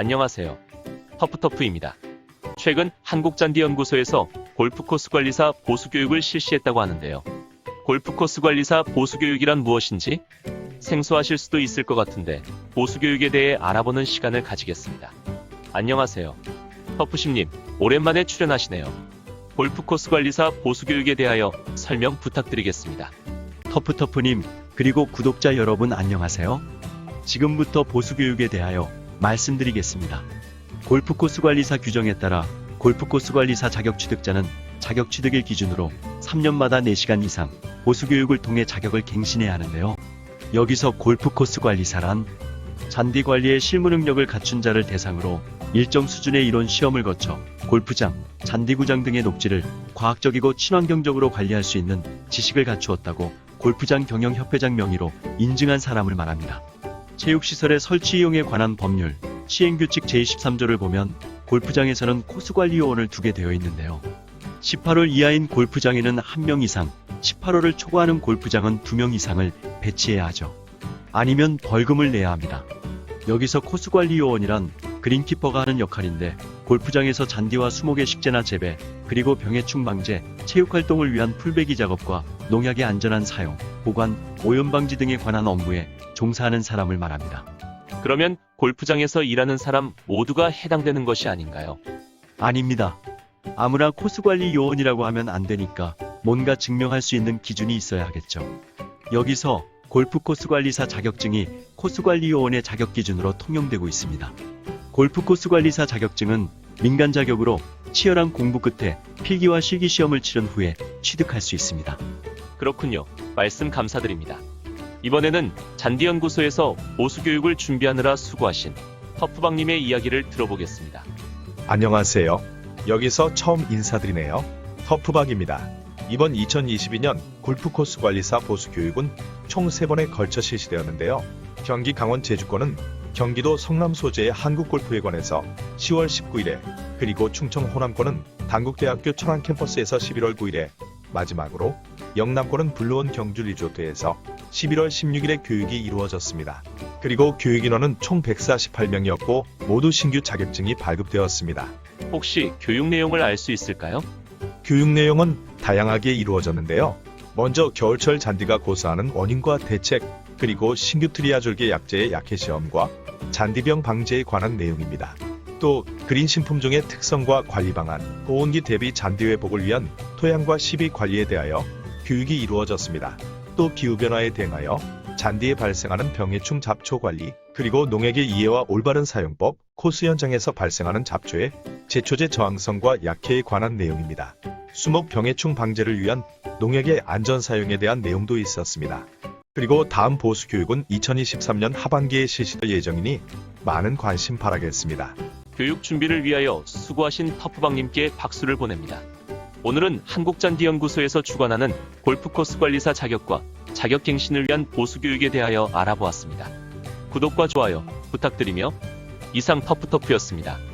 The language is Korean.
안녕하세요. 터프터프입니다. 최근 한국잔디연구소에서 골프코스 관리사 보수교육을 실시했다고 하는데요. 골프코스 관리사 보수교육이란 무엇인지 생소하실 수도 있을 것 같은데 보수교육에 대해 알아보는 시간을 가지겠습니다. 안녕하세요. 터프심님, 오랜만에 출연하시네요. 골프코스 관리사 보수교육에 대하여 설명 부탁드리겠습니다. 터프터프님, 그리고 구독자 여러분 안녕하세요. 지금부터 보수교육에 대하여 말씀드리겠습니다. 골프코스 관리사 규정에 따라 골프코스 관리사 자격 취득자는 자격 취득일 기준으로 3년마다 4시간 이상 보수교육을 통해 자격을 갱신해야 하는데요. 여기서 골프코스 관리사란 잔디 관리의 실무 능력을 갖춘 자를 대상으로 일정 수준의 이론 시험을 거쳐 골프장, 잔디구장 등의 녹지를 과학적이고 친환경적으로 관리할 수 있는 지식을 갖추었다고 골프장 경영협회장 명의로 인증한 사람을 말합니다. 체육시설의 설치 이용에 관한 법률, 시행규칙 제23조를 보면 골프장에서는 코스관리 요원을 두게 되어 있는데요. 18홀 이하인 골프장에는 1명 이상, 18홀을 초과하는 골프장은 2명 이상을 배치해야 하죠. 아니면 벌금을 내야 합니다. 여기서 코스관리 요원이란 그린키퍼가 하는 역할인데 골프장에서 잔디와 수목의 식재나 재배, 그리고 병해충 방제, 체육 활동을 위한 풀베기 작업과 농약의 안전한 사용, 보관, 오염 방지 등에 관한 업무에 종사하는 사람을 말합니다. 그러면 골프장에서 일하는 사람 모두가 해당되는 것이 아닌가요? 아닙니다. 아무나 코스 관리 요원이라고 하면 안 되니까 뭔가 증명할 수 있는 기준이 있어야 하겠죠. 여기서 골프 코스 관리사 자격증이 코스 관리 요원의 자격 기준으로 통용되고 있습니다. 골프 코스 관리사 자격증은 민간 자격으로 치열한 공부 끝에 필기와 실기 시험을 치른 후에 취득할 수 있습니다. 그렇군요. 말씀 감사드립니다. 이번에는 잔디연구소에서 보수교육을 준비하느라 수고하신 터프박님의 이야기를 들어보겠습니다. 안녕하세요. 여기서 처음 인사드리네요. 터프박입니다. 이번 2022년 골프코스 관리사 보수 교육은 총 3번에 걸쳐 실시되었는데요. 경기 강원 제주권은 경기도 성남 소재의 한국골프회관에서 10월 19일에 그리고 충청 호남권은 단국대학교 천안 캠퍼스에서 11월 9일에 마지막으로 영남권은 블루원 경주 리조트에서 11월 16일에 교육이 이루어졌습니다. 그리고 교육 인원은 총 148명이었고 모두 신규 자격증이 발급되었습니다. 혹시 교육 내용을 알 수 있을까요? 교육 내용은 다양하게 이루어졌는데요. 먼저 겨울철 잔디가 고수하는 원인과 대책, 그리고 신규 트리아졸계 약제의 약해 시험과 잔디병 방제에 관한 내용입니다. 또 그린 신품종의 특성과 관리 방안, 고온기 대비 잔디 회복을 위한 토양과 시비 관리에 대하여 교육이 이루어졌습니다. 또 기후 변화에 대응하여 잔디에 발생하는 병해충 잡초 관리, 그리고 농약의 이해와 올바른 사용법, 코스 현장에서 발생하는 잡초의 제초제 저항성과 약해에 관한 내용입니다. 수목 병해충 방제를 위한 농약의 안전 사용에 대한 내용도 있었습니다. 그리고 다음 보수 교육은 2023년 하반기에 실시될 예정이니 많은 관심 바라겠습니다. 교육 준비를 위하여 수고하신 터프박님께 박수를 보냅니다. 오늘은 한국잔디연구소에서 주관하는 골프코스 관리사 자격과 자격갱신을 위한 보수교육에 대하여 알아보았습니다. 구독과 좋아요 부탁드리며 이상 터프터프였습니다.